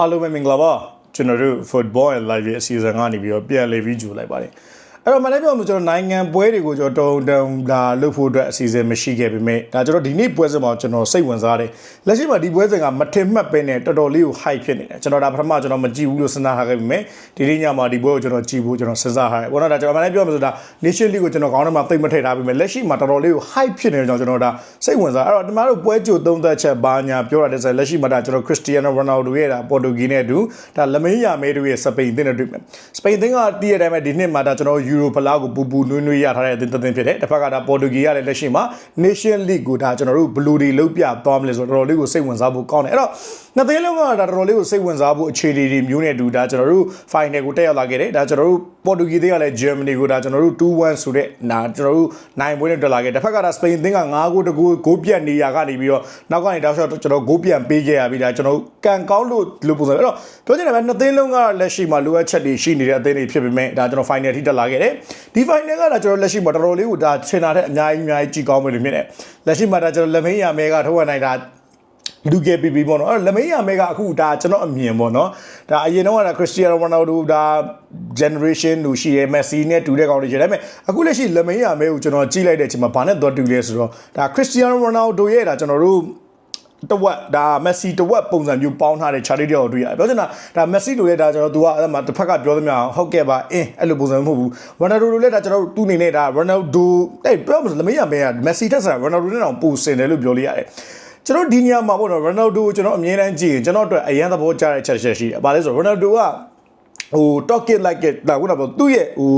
အားလုံးပဲမင်္ဂလာပါကျွန်တော်တို့ football and live ရဲ့အစီအစဉ်ကနေပြီးတော့ပြန်လည်ပြီးကြိုလိုက်ပါတယ် အဲ့တော့မနေ့ပြောမှာကျွန်တော်နိုင်ငံပွဲတွေကိုကျွန်တော်တုံတုံဒါလုပ်ဖို့အတွက်အစီအစဉ်မရှိခဲ့ပေမဲ့ဒါကျွန်တော်ဒီနေ့ပွဲစဉ်မှာကျွန်တော်စိတ်ဝင်စားတယ်လက်ရှိမှာဒီပွဲစဉ်ကမထင်မှတ်ပဲနဲ့တော်တော်လေးကို hype ဖြစ်နေတယ်ကျွန်တော်ဒါပထမကျွန်တော်မကြည့်ဘူးလို့စဉ်းစားထားခဲ့ပေမဲ့ဒီနေ့ညမှာဒီပွဲကိုကျွန်တော်ကြည့်ဖို့ကျွန်တော်စဉ်းစားထားတယ်ဘောနော်ဒါကျွန်တော်မနေ့ပြောမှာဆိုတာ nation league ကိုကျွန်တော်ခေါင်းထဲမှာသိမ့်မထည့်ထားပေမဲ့လက်ရှိမှာတော်တော်လေးကို hype ဖြစ်နေတဲ့ကြောင့်ကျွန်တော်ဒါစိတ်ဝင်စားအဲ့တော့ဒီမှာတို့ပွဲကြိုသုံးသက်ချက်ဘာညာပြောရတယ်ဆိုလက်ရှိမှာဒါကျွန်တော် Cristiano Ronaldo ရဲ့ဒါပေါ်တူဂီနဲ့အတူဒါလမင်းယာမဲတို့ရဲ့စပိန်အသင်းနဲ့တွေ့မယ်စပိန်အသင်းကတည့်ရတဲ့အတိုင်းပဲဒီနှစ်မှာဒါကျွန်တော်ယူရိုဖလားကိုပူပူနွေးနွေးရထားတဲ့အသင်းတစ်သင်းဖြစ်တယ်တစ်ဖက်ကဒါပေါ်တူဂီရတဲ့လက်ရှိမှာ Nation League ကိုဒါကျွန်တော်တို့ဘလူးတွေလုတ်ပြသွားမလဲဆိုတော့တော်တော်လေးကိုစိတ်ဝင်စားဖို့ကောင်းတယ်အဲ့တော့ နှစ်သင်းလုံးကဒါတော်တော်လေးကိုစိတ်ဝင်စားဖို့အခြေအနေတွေမျိုးနဲ့အတူဒါကျွန်တော်တို့ final ကိုတက်ရောက်လာခဲ့တယ်ဒါကျွန်တော်တို့ပေါ်တူဂီတွေကလည်း Germany ကိုဒါကျွန်တော်တို့2-1ဆိုတဲ့ဒါကျွန်တော်တို့နိုင်ပွဲနဲ့တက်လာခဲ့တစ်ဖက်ကဒါစပိန်အသင်းက9ဂိုးတကူဂိုးပြတ်နေရကနေပြီးတော့နောက်ကနေတောက်လျှောက်ကျွန်တော်ဂိုးပြန်ပေးခဲ့ရပြီးဒါကျွန်တော်ကန်ကောင်းလို့လို့ပုံစံအဲ့တော့ပြောချင်တယ်ဗျနှစ်သင်းလုံးကလက်ရှိမှာလိုအပ်ချက်တွေရှိနေတဲ့အသင်းတွေဖြစ်ပေမဲ့ဒါကျွန်တော် final ထိတက်လာခဲ့တယ်ဒီ final ကဒါကျွန်တော်လက်ရှိမှာတော်တော်လေးကိုဒါချင်တာတဲ့အများကြီးအများကြီးကြည်ကောင်းမယ်လို့မြင်တယ်လက်ရှိမှာဒါကျွန်တော်လက်မင်းရမဲကထုတ်ဝနိုင်တာ လူကပီပီပေါ့နော်အဲ့တော့လမင်းရမဲကအခုဒါကျွန်တော်အမြင်ပေါ့နော်ဒါအရင်တော့ကဒါခရစ္စတီယာနိုရိုနယ်ဒိုဒါ generation လူရှိရဲမက်ဆီနဲ့တူတဲ့ကောင်တွေရှိတယ်ဒါပေမဲ့အခုလက်ရှိလမင်းရမဲကိုကျွန်တော်ကြည့်လိုက်တဲ့အချိန်မှာဘာနဲ့တော့တူလဲဆိုတော့ဒါခရစ္စတီယာနိုရိုနယ်ဒိုရဲ့ဒါကျွန်တော်တို့တဝက်ဒါမက်ဆီတဝက်ပုံစံမျိုးပေါင်းထားတဲ့ charity တွေကိုတွေ့ရတယ်ပြောချင်တာဒါမက်ဆီလိုရဲ့ဒါကျွန်တော် तू ကအဲ့မှာတစ်ဖက်ကပြောသမျှဟုတ်ကဲ့ပါအင်းအဲ့လိုပုံစံမျိုးမဟုတ်ဘူးရိုနယ်ဒိုလိုလည်းဒါကျွန်တော်သူ့အနေနဲ့ဒါရိုနယ်ဒိုအဲ့ပြောမှလမင်းရမဲကမက်ဆီတက်ဆန်ရိုနယ်ဒိုနဲ့တောင်ပူစင်တယ်လို့ပြောလို့ရတယ် ကျွန်တော်ဒီနေရာမှာပေါ့နော်ရိုနယ်ဒိုကိုကျွန်တော်အမြဲတမ်းကြည့်ရင်ကျွန်တော်အတွက်အရန်သဘောကျတဲ့ချက်ချက်ရှိတယ်။ဘာလဲဆိုတော့ရိုနယ်ဒိုကဟို talk it like it ဒါခုနကပြောသူ့ရဲ့ဟို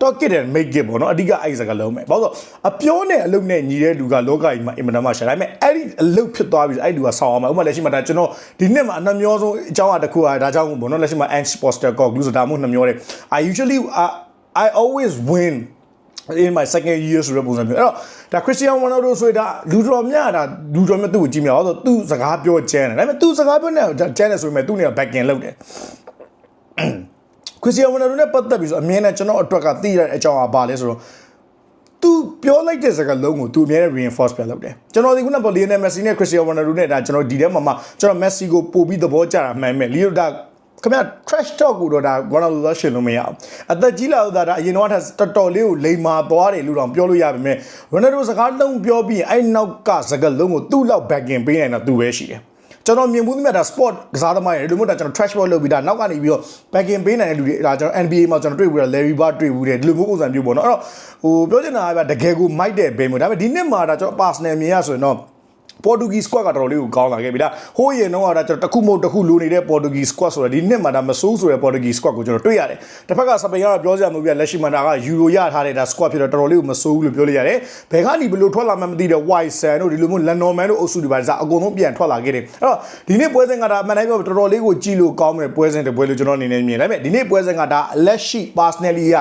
talk it and make it ပေါ့နော်အဓိကအဲ့စကားလုံးပဲဘာလို့အပြောနဲ့အလုပ်နဲ့ညီတဲ့လူကလောကကြီးမှာအင်မတန်မှရှာဒါပေမဲ့အဲ့ဒီအလုပ်ဖြစ်သွားပြီအဲ့ဒီလူကဆောင်းအောင်မှာဥပမာလက်ရှိမှာဒါကျွန်တော်ဒီနှစ်မှာအနှမျောဆုံးအကြောင်းအတစ်ခုอ่ะဒါကြောင့်ပေါ့နော်လက်ရှိမှာ anti poster call လူဆိုတာမှုနှမျောတယ် I usually I, I always win in my second year ဆိုတဲ့ပုံစံမျိုးအဲ့တော့ဒါ Cristiano Ronaldo ဆိုတာလူတော်များတာလူတော်များသူ့ကိုကြည့်မြအောင်ဆိုသူစကားပြောကျန်းတယ်ဒါပေမဲ့သူစကားပြောနေကျန်းတယ်ဆိုပေမဲ့သူ့နေက back end လုပ်တယ်ခရစ္စတီယာနိုရိုနယ်ဒိုနဲ့ပတ်သက်ပြီးဆိုအမြင်နဲ့ကျွန်တော်အတွက်ကသိရတဲ့အကြောင်းအပါလဲဆိုတော့ तू ပြောလိုက်တဲ့စကားလုံးကို तू အမြဲတမ်း reinforce ပြလုပ်တယ်ကျွန်တော်ဒီခုနကလီယိုနယ်မက်ဆီနဲ့ခရစ္စတီယာနိုရိုနယ်ဒိုနဲ့ဒါကျွန်တော်ဒီထဲမှာမှကျွန်တော်မက်ဆီကိုပို့ပြီးသဘောကျတာမှန်မယ်လီယိုဒါ ခင်ဗျ trash talk ကိုတော့ဒါဘာလို့လဲရှင်လို့မရအောင်အသက်ကြီးလာတော့ဒါအရင်တော့တော်တော်လေးကိုလိမ်မာသွားတယ်လို့တော့ပြောလို့ရပါမယ်ရိုနယ်ဒိုစကားလုံးပြောပြီးအဲ့နောက်ကစကားလုံးကိုသူ့လောက် backing ပေးနိုင်တော့သူပဲရှိတယ်ကျွန်တော်မြင်မှုသမျှဒါ sport ကစားသမားတွေဒီလိုမျိုးဒါကျွန်တော် trash ball လုပ်ပြီးဒါနောက်ကနေပြီးတော့ backing ပေးနိုင်တဲ့လူတွေဒါကျွန်တော် NBA မှာကျွန်တော်တွေ့ပြီးတော့ Larry Bird တွေ့ဘူးတယ်ဒီလိုမျိုးပုံစံမျိုးပေါ့နော်အဲ့တော့ဟိုပြောချင်တာကတကယ်ကိုမိုက်တဲ့ဘဲမျိုးဒါပေမဲ့ဒီနှစ်မှာဒါကျွန်တော် personal မြင်ရဆိုရင်တော့ ပေါ်တူဂီ squad ကတော်တော်လေးကိုကောင်းလာခဲ့ပြီဒါဟိုးရင်တော့ဒါကျွန်တော်တစ်ခုမဟုတ်တစ်ခုလိုနေတဲ့ပေါ်တူဂီ squad ဆိုတော့ဒီနှစ်မှာဒါမဆိုးဆိုတဲ့ပေါ်တူဂီ squad ကိုကျွန်တော်တွေ့ရတယ်တစ်ဖက်ကစပိန်ကတော့ပြောစရာမလိုပြလက်ရှိမှာဒါကယူရိုရထားတဲ့ဒါ squad ဖြစ်တော့တော်တော်လေးကိုမဆိုးဘူးလို့ပြောလို့ရတယ်ဘယ်ကနေဘယ်လိုထွက်လာမှမသိတဲ့ white sand တို့ဒီလိုမျိုး london man တို့အုပ်စုတွေပါစားအကုန်လုံးပြန်ထွက်လာခဲ့တယ်အဲ့တော့ဒီနေ့ပွဲစဉ်ကဒါအမှန်တိုင်းပြောတော်တော်လေးကိုကြည့်လို့ကောင်းတဲ့ပွဲစဉ်တစ်ပွဲလို့ကျွန်တော်အနေနဲ့မြင်ဒါပေမဲ့ဒီနေ့ပွဲစဉ်ကဒါလက်ရှိ personally က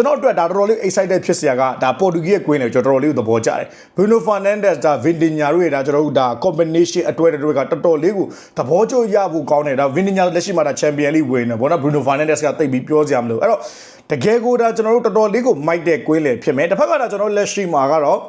ကျွန်တော်အတွက်ဒါတော်တော်လေး excited ဖြစ်စရာကဒါပေါ်တူဂီရဲ့ကွင်းလေကျွန်တော်တော်တော်လေးကိုသဘောကျတယ် Bruno Fernandes ဒါ Vindinya တို့ရဲ့ဒါကျွန်တော်တို့ဒါ combination အတွဲတွေကတော်တော်လေးကိုသဘောကျရဖို့ကောင်းတယ်ဒါ Vindinya လက်ရှိမှာဒါ Champion League ဝင်နေဘောနော် Bruno Fernandes ကတိတ်ပြီးပြောစရာမလိုအဲ့တော့တကယ်ကိုဒါကျွန်တော်တို့တော်တော်လေးကိုမိုက်တဲ့ကွင်းလေဖြစ်မယ်တစ်ဖက်ကဒါကျွန်တော်လက်ရှိမှာကတော့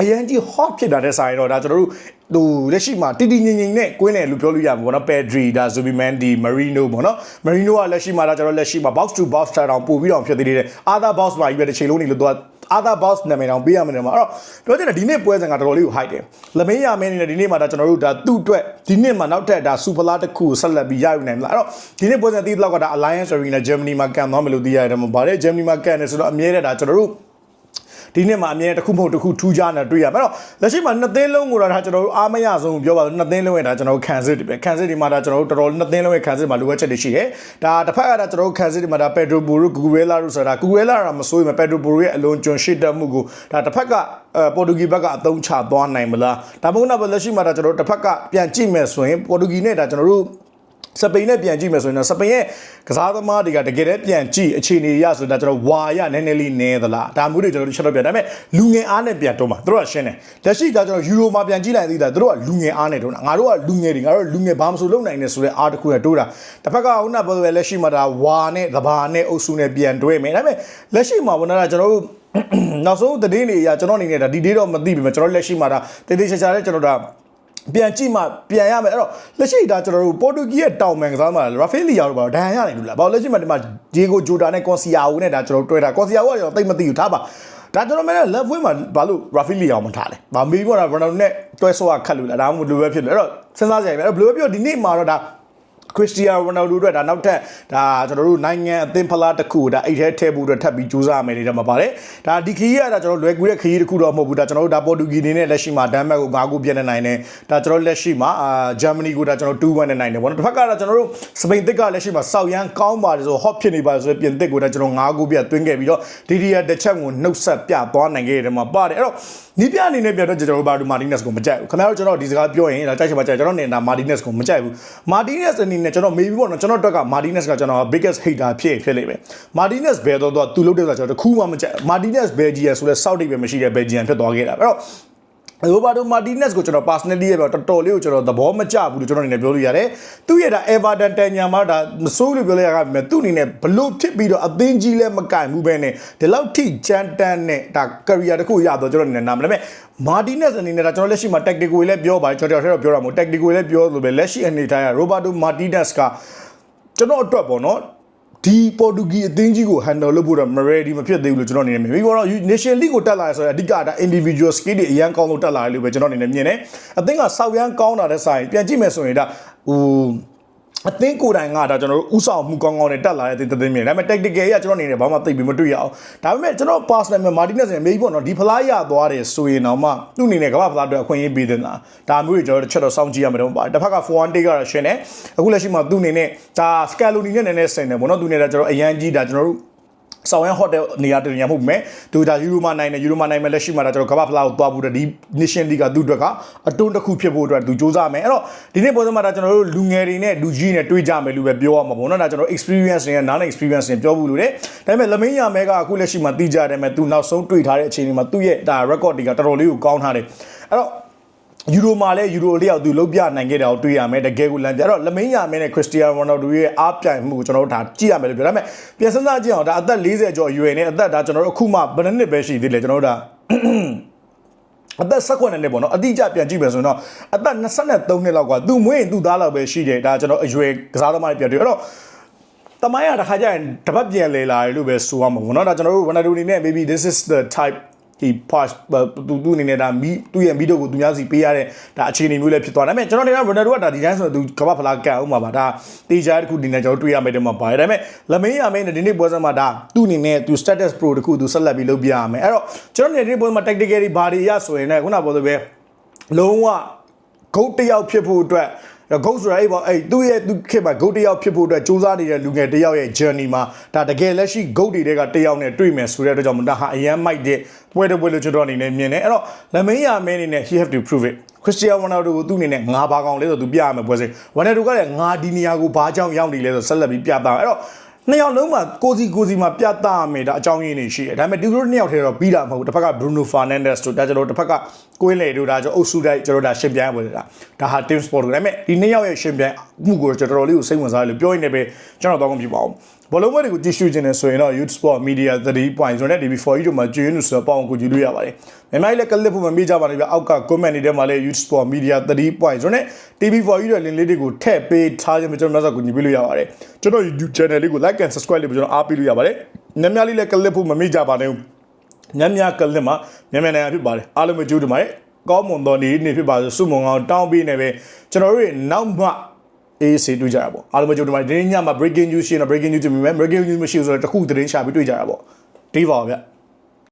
အရင်ကြီး hot ဖြစ်တာတဲ့ဆိုင်တော့ဒါကျွန်တော်တို့ဟိုလက်ရှိမှာတီတီငင်ငင်နဲ့ကွင်းတယ်လို့ပြောလို့ရမှာပေါ့နော် Pedri ဒါ Zubimendi Marino ပေါ့နော် Marino ကလက်ရှိမှာဒါကျွန်တော်လက်ရှိမှာ box to box ထားတောင်ပို့ပြီးတော့ဖြစ်သေးတယ် other box မှာကြီးပဲတစ်ချိန်လုံးနေလို့သူက other box နာမည်တောင်ပေးရမယ်နော်အဲ့တော့ပြောချင်တယ်ဒီနေ့ပွဲစဉ်ကတော်တော်လေးကို high တယ်လမင်းရမင်းနေဒီနေ့မှာဒါကျွန်တော်တို့ဒါသူ့အတွက်ဒီနေ့မှာနောက်ထပ်ဒါ super လာတစ်ခုကိုဆက်လက်ပြီးရယူနိုင်မလားအဲ့တော့ဒီနေ့ပွဲစဉ်တီးတော့ကဒါ Alliance Arena Germany မှာကန်သွားမယ်လို့သိရတယ်မှာဗါတဲ့ Germany မှာကန်တယ်ဆိုတော့အမြဲတည်းဒါကျွန်တော်တို့ ဒီနှစ်မှာအမြဲတစ်ခုမဟုတ်တစ်ခုထူးခြားနေတွေ့ရမယ်။အဲ့တော့လက်ရှိမှာနှစ်သိန်းလုံးကိုတော့ဒါကျွန်တော်တို့အားမရဆုံးပြောပါလို့နှစ်သိန်းလုံးရဲ့ဒါကျွန်တော်တို့ခံစစ်တွေပဲခံစစ်တွေမှာဒါကျွန်တော်တို့တော်တော်နှစ်သိန်းလုံးရဲ့ခံစစ်မှာလိုအပ်ချက်တွေရှိတယ်။ဒါတစ်ဖက်ကဒါကျွန်တော်တို့ခံစစ်တွေမှာဒါပက်ဒရိုဘူရိုဂူဝဲလာတို့ဆိုတာဂူဝဲလာကမစိုးရင်ပက်ဒရိုဘူရိုရဲ့အလွန်ကျွံရှိတက်မှုကိုဒါတစ်ဖက်ကအဲပေါ်တူဂီဘက်ကအသုံးချသွားနိုင်မလား။ဒါမှမဟုတ်တော့လက်ရှိမှာဒါကျွန်တော်တို့တစ်ဖက်ကပြန်ကြည့်မယ်ဆိုရင်ပေါ်တူဂီနဲ့ဒါကျွန်တော်တို့ စပိန်နဲ့ပြန်ကြည့်မယ်ဆိုရင်တော့စပိန်ရဲ့ကစားသမားတွေကတကယ်တည်းပြန်ကြည့်အခြေအနေရဆိုတာကျွန်တော်ဝါရနည်းနည်းလေးနည်းသလားဒါမျိုးတွေကျွန်တော်တို့ချက်တော့ပြန်ဒါပေမဲ့လူငယ်အားနဲ့ပြန်တော့မှာတို့ကရှင်းတယ်လက်ရှိကကျွန်တော်ယူရိုမှာပြန်ကြည့်လိုက်သေးတာတို့ကလူငယ်အားနဲ့တော့ငါတို့ကလူငယ်တွေငါတို့လူငယ်ဘာမှမဆိုလုပ်နိုင်နေဆိုတဲ့အားတစ်ခုနဲ့တိုးတာတစ်ဖက်ကခုနပြောတဲ့လက်ရှိမှာဒါဝါနဲ့သဘာနဲ့အုပ်စုနဲ့ပြန်တွဲမယ်ဒါပေမဲ့လက်ရှိမှာဘုနာကကျွန်တော်တို့နောက်ဆုံးသတင်းတွေအရကျွန်တော်အနေနဲ့ဒါဒီဒေးတော့မသိပြီကျွန်တော်လက်ရှိမှာဒါတေးသေးချာချာလေးကျွန်တော်ဒါ ပြန်ကြည့်မှပြန်ရမယ်အဲ့တော့လက်ရှိဒါကျွန်တော်တို့ပေါ်တူဂီရဲ့တောင်မန်ကစားမှာရာဖဲလီယာတို့ပါဒဏ်ရာရတယ်လို့လားဘာလို့လက်ရှိမှာဒီမှာဂျေဂိုဂျိုတာနဲ့ကွန်စီယာအိုနဲ့ဒါကျွန်တော်တို့တွေ့တာကွန်စီယာအိုကကျွန်တော်သိမသိဘူးထားပါဒါကျွန်တော်မင်းလက်ဝဲမှာဘာလို့ရာဖီလီယာမထားလဲ။ဘာမေးပေါ်တာဘရနိုနဲ့တွဲဆော့ခတ်လို့လားဒါမှမဟုတ်လိုပဲဖြစ်လို့အဲ့တော့စဉ်းစားကြရမယ်အဲ့တော့ဘယ်လိုပဲပြောဒီနေ့မှာတော့ဒါ ခရစ္စတီယာနိုရိုနယ်ဒိုအတွက်ဒါနောက်ထပ်ဒါကျွန်တော်တို့နိုင်ငံအသင်းဖလားတစ်ခုဒါအိတ်ထဲထည့်ဖို့အတွက်ထပ်ပြီးကြိုးစားရမယ်နေတယ်မှာပါတယ်ဒါဒီခရီးကဒါကျွန်တော်လွယ်ကူတဲ့ခရီးတစ်ခုတော့မဟုတ်ဘူးဒါကျွန်တော်တို့ဒါပေါ်တူဂီနေနဲ့လက်ရှိမှာဒန်မတ်ကို9ခုပြည့်နေနိုင်တယ်ဒါကျွန်တော်လက်ရှိမှာအာဂျာမနီကိုဒါကျွန်တော်2-1နဲ့နိုင်တယ်ပေါ့နော်တစ်ဖက်ကတော့ကျွန်တော်တို့စပိန်တစ်ကလက်ရှိမှာစောက်ရန်ကောင်းပါတယ်ဆို hot ဖြစ်နေပါတယ်ဆိုတော့ပြင်သစ်ကိုဒါကျွန်တော်9ခုပြည့်သွင်းခဲ့ပြီးတော့ဒီဒီယာတစ်ချက်ကိုနှုတ်ဆက်ပြသွားနိုင်ခဲ့တယ်မှာပါတယ်အဲ့တော့နီးပြအနေနဲ့ပြတော့ကျွန်တော်တို့ဘာလို့မာတီနက်စ်ကိုမကြိုက်ဘူးခင်ဗျားတို့ကျွန်တော်ဒီစကားပြောရင်ဒါကြိုက်ချင်မှကြိုက်ကျွန်တော်နေတာမာတီနက်စ်ကိုမကြိုက်ဘူးမာတီနက်စ်အနေနဲ့ကျွန်တော် maybe ပေါ့နော်ကျွန်တော်အတွက်ကမာတီနက်စ်ကကျွန်တော် biggest hater ဖြစ်ဖြစ်လိမ့်မယ်မာတီနက်စ်ဘယ်တော့တော့သူလုပ်တဲ့ဆိုတော့ကျွန်တော်တခုမှမကြိုက်မာတီနက်စ်ဘယ်ဂျီယာဆိုလဲစောက်တိတ်ပဲမရှိတဲ့ဘယ်ဂျီယန်ဖြစ်သွားခဲ့တာအဲ့တော့ ရိုဘာတိုမာတီနက်စ်ကိုကျွန်တော် personally ရပြောတော်တော်လေးကိုကျွန်တော်သဘောမကျဘူးလို့ကျွန်တော်အနေနဲ့ပြောလို့ရတယ်။သူ့ရဲ့ဒါ Everton တန်ညာမှာဒါမဆိုးလို့ပြောလိုက်ရတာပဲသူ့အနေနဲ့ဘလို့ဖြစ်ပြီးတော့အသင်းကြီးလည်းမကင်ဘူးပဲနဲ့ဒီလောက်ထိကြမ်းတမ်းနဲ့ဒါ career တစ်ခုရတော့ကျွန်တော်အနေနဲ့နားမလဲ။မာတီနက်စ်အနေနဲ့ဒါကျွန်တော်လက်ရှိမှာ tactical လည်းပြောပါတယ်ကျွန်တော်တို့ထဲတော့ပြောတာမဟုတ် tactical လည်းပြောလို့ပဲလက်ရှိအနေထားရ Roberto Martinez ကကျွန်တော်အတွက်ပေါ့နော် ဒီပေါ်တူဂီအသင်းကြီးကို handle လုပ်ဖို့တော့မ ready မဖြစ်သေးဘူးလို့ကျွန်တော်အနေနဲ့မြင်ပြီးတော့ Nation League ကိုတက်လာရဆိုရင်အဓိကဒါ individual skill တွေအရန်ကောင်းလို့တက်လာတယ်လို့ပဲကျွန်တော်အနေနဲ့မြင်တယ်အသင်းကစောက်ရန်ကောင်းတာတဲ့ဆိုင်ပြန်ကြည့်မယ်ဆိုရင်ဒါဟို အသင်းကိုယ်တိုင်ကဒါကျွန်တော်တို့ဥဆောင်မှုကောင်းကောင်းနဲ့တက်လာတဲ့အသင်းတစ်သင်းမြင်တယ်ဒါပေမဲ့ tactical ကြီးကကျွန်တော်အနေနဲ့ဘာမှသိပြီးမတွေ့ရအောင်ဒါပေမဲ့ကျွန်တော် personal မှာ Martinez နဲ့ maybe ပေါ့နော်ဒီဖလားရသွားတယ်ဆိုရင်တော့မှသူ့အနေနဲ့ကမ္ဘာဖလားအတွက်အခွင့်အရေးပေးတင်တာဒါမျိုးတွေကျွန်တော်တို့တစ်ချက်တော့စောင့်ကြည့်ရမှာတော့ပါတစ်ဖက်က4-1 take ကတော့ရှင်တယ်အခုလက်ရှိမှာသူ့အနေနဲ့ဒါ Scaloni နဲ့နည်းနည်းဆင်တယ်ပေါ့နော်သူအနေနဲ့ကျွန်တော်အရန်ကြီးဒါကျွန်တော်တို့ ဆောင်ရန်ဟိုတယ်နေရာတနေရာမဟုတ်မဲ့သူဒါယူရိုမာနိုင်နဲ့ယူရိုမာနိုင်မဲ့လက်ရှိမှာဒါကျွန်တော်ကမ္ဘာဖလားကိုသွားဖို့တဲ့ဒီ Nation League ကသူ့အတွက်ကအတွန်းတစ်ခုဖြစ်ဖို့အတွက်သူစူးစမ်းမယ်အဲ့တော့ဒီနေ့ပေါ်စမှာဒါကျွန်တော်တို့လူငယ်တွေနဲ့လူကြီးတွေနဲ့တွေ့ကြမယ်လို့ပဲပြောရမှာပေါ့နော်ဒါကျွန်တော် experience တွေနဲ့နားနဲ့ experience တွေပြောဖို့လို့လေဒါပေမဲ့လမင်းရမဲကအခုလက်ရှိမှာတီးကြတယ်မဲ့သူနောက်ဆုံးတွေ့ထားတဲ့အချိန်တွေမှာသူ့ရဲ့ဒါ record တွေကတော်တော်လေးကိုကောင်းထားတယ်အဲ့တော့ ယူရိုမှာလည်းယူရိုလေးရောက်သူလုံးပြနိုင်ခဲ့တာကိုတွေ့ရမယ်တကယ်ကိုလမ်းပြအဲ့တော့လမင်းရမင်းနဲ့ခရစ္စတီယာနိုရိုနယ်ဒိုရဲ့အားပြိုင်မှုကိုကျွန်တော်တို့ဒါကြည့်ရမယ်လို့ပြောဒါပေမဲ့ပြန်စဉ်းစားကြည့်အောင်ဒါအသက်40ကျော်အရွယ်နဲ့အသက်ဒါကျွန်တော်တို့အခုမှဘယ်နှစ်ပဲရှိသေးလဲကျွန်တော်တို့ဒါအသက်16နှစ်ပေါ့နော်အတိအကျပြန်ကြည့်မယ်ဆိုရင်တော့အသက်23နှစ်လောက်ကသူမွေးရင်သူသားလောက်ပဲရှိတယ်ဒါကျွန်တော်အရွယ်ကစားသမားတွေပြန်တွေ့အဲ့တော့တမိုင်းရတစ်ခါကျရင်တပတ်ပြန်လေလာတယ်လို့ပဲဆိုရမှာပေါ့နော်ဒါကျွန်တော်တို့ Ronaldo အနေနဲ့ maybe this is the type ဒီ pass သူသူအနေနဲ့ဒါမီသူ့ရဲ့မီတို့ကိုသူများစီပေးရတဲ့ဒါအခြေအနေမျိုးလည်းဖြစ်သွားတယ်။ဒါပေမဲ့ကျွန်တော်တို့က Ronaldo ကဒါဒီတိုင်းဆိုတော့သူကမ္ဘာဖလားကန်အောင်ပါပါဒါတေချာတစ်ခုဒီနေ့ကျွန်တော်တွေ့ရမယ်တဲ့မှာပါတယ်။ဒါပေမဲ့လမင်းရမင်းနဲ့ဒီနေ့ပွဲစဉ်မှာဒါသူ့အနေနဲ့သူ status pro တစ်ခုသူဆက်လက်ပြီးလုပ်ပြရမယ်။အဲ့တော့ကျွန်တော်ဒီနေ့ပွဲမှာ tactically ဘာတွေရဆိုရင်လည်းခုနပြောသလိုပဲလုံးဝဂုတ်တယောက်ဖြစ်ဖို့အတွက် ဂုတ်ဆိုတာအဲ့ပေါ့အဲ့သူ့ရဲ့သူခေတ်မှာဂုတ်တယောက်ဖြစ်ဖို့အတွက်စူးစမ်းနေတဲ့လူငယ်တယောက်ရဲ့ journey မှာဒါတကယ်လက်ရှိဂုတ်တွေကတယောက်နဲ့တွေ့မယ်ဆိုတဲ့အတွက်ကြောင့်ဒါဟာအရန်မိုက်တဲ့ပွဲတစ်ပွဲလို့ကျွန်တော်အနေနဲ့မြင်တယ်အဲ့တော့လမင်းရမင်းအနေနဲ့ he have to prove it ခရစ္စတီယာနိုရိုနယ်ဒိုကိုသူ့အနေနဲ့ငါဘာကောင်လဲဆိုသူပြရမယ်ပွဲစဉ်ဝါနယ်ဒိုကလည်းငါဒီနေရာကိုဘာကြောင့်ရောက်နေလဲဆိုဆက်လက်ပြီးပြတာအဲ့တော့ နှစ်ယောက်လုံးမှာကိုစီကိုစီမှာပြသရမယ်ဒါအကြောင်းရင်းနေရှိတယ်ဒါပေမဲ့ဒီလိုနှစ်ယောက်ထဲတော့ပြီးတာမဟုတ်ဘူးတစ်ဖက်က Bruno Fernandes တို့ဒါကျွန်တော်တစ်ဖက်ကကိုင်းလေတို့ဒါကျွန်တော်အုပ်စုတိုက်ကျွန်တော်ဒါရှင်ပြိုင်ပွဲတာဒါဟာ team sport ကိုဒါပေမဲ့ဒီနှစ်ယောက်ရဲ့ရှင်ပြိုင်မှုကိုကျွန်တော်တော်လေးကိုစိတ်ဝင်စားတယ်လို့ပြောရင်းနဲ့ပဲကျွန်တော်တော့မပြပါဘူး ဘောလုံးပွဲတွေကိုကြည့်ရှုခြင်းနဲ့ဆိုရင်တော့ Youth Sport Media 3.0နဲ့ TV4 တို့မှာကျွေးလို့ဆိုတော့ပေါအောင်ကိုကြည့်လို့ရပါတယ်။မြန်မာလည်းကလစ်ဖို့မမေ့ကြပါနဲ့ဗျအောက်က comment တွေထဲမှာလည်း Youth Sport Media 3.0နဲ့ TV4 တို့လင်းလေးတွေကိုထည့်ပေးထားခြင်းပဲကျွန်တော်တို့ကကြည့်ပေးလို့ရပါတယ်။ကျွန်တော် YouTube channel လေးကို like and subscribe လေးပဲကျွန်တော်အားပေးလို့ရပါတယ်။ညများလေးလည်းကလစ်ဖို့မမေ့ကြပါနဲ့။ညများကလစ်မှာညမြန်နိုင်ဖြစ်ပါတယ်။အားလုံးပဲကြိုးတင်ပါတယ်။ကောင်းမွန်သောနေ့နေ့ဖြစ်ပါစေစုမုံအောင်တောင်းပေးနေပဲကျွန်တော်တို့ရဲ့နောက်မှ အေးစေတွေ့ကြတာပေါ့အားလုံးပဲကြိုဒီမှာဒီနေ့ညမှာ breaking news ရှင်းတော့ breaking news မြင်မယ် breaking news မရှိဘူးဆိုတော့တခုသတင်းချပြီးတွေ့ကြတာပေါ့ဒီပါဗျ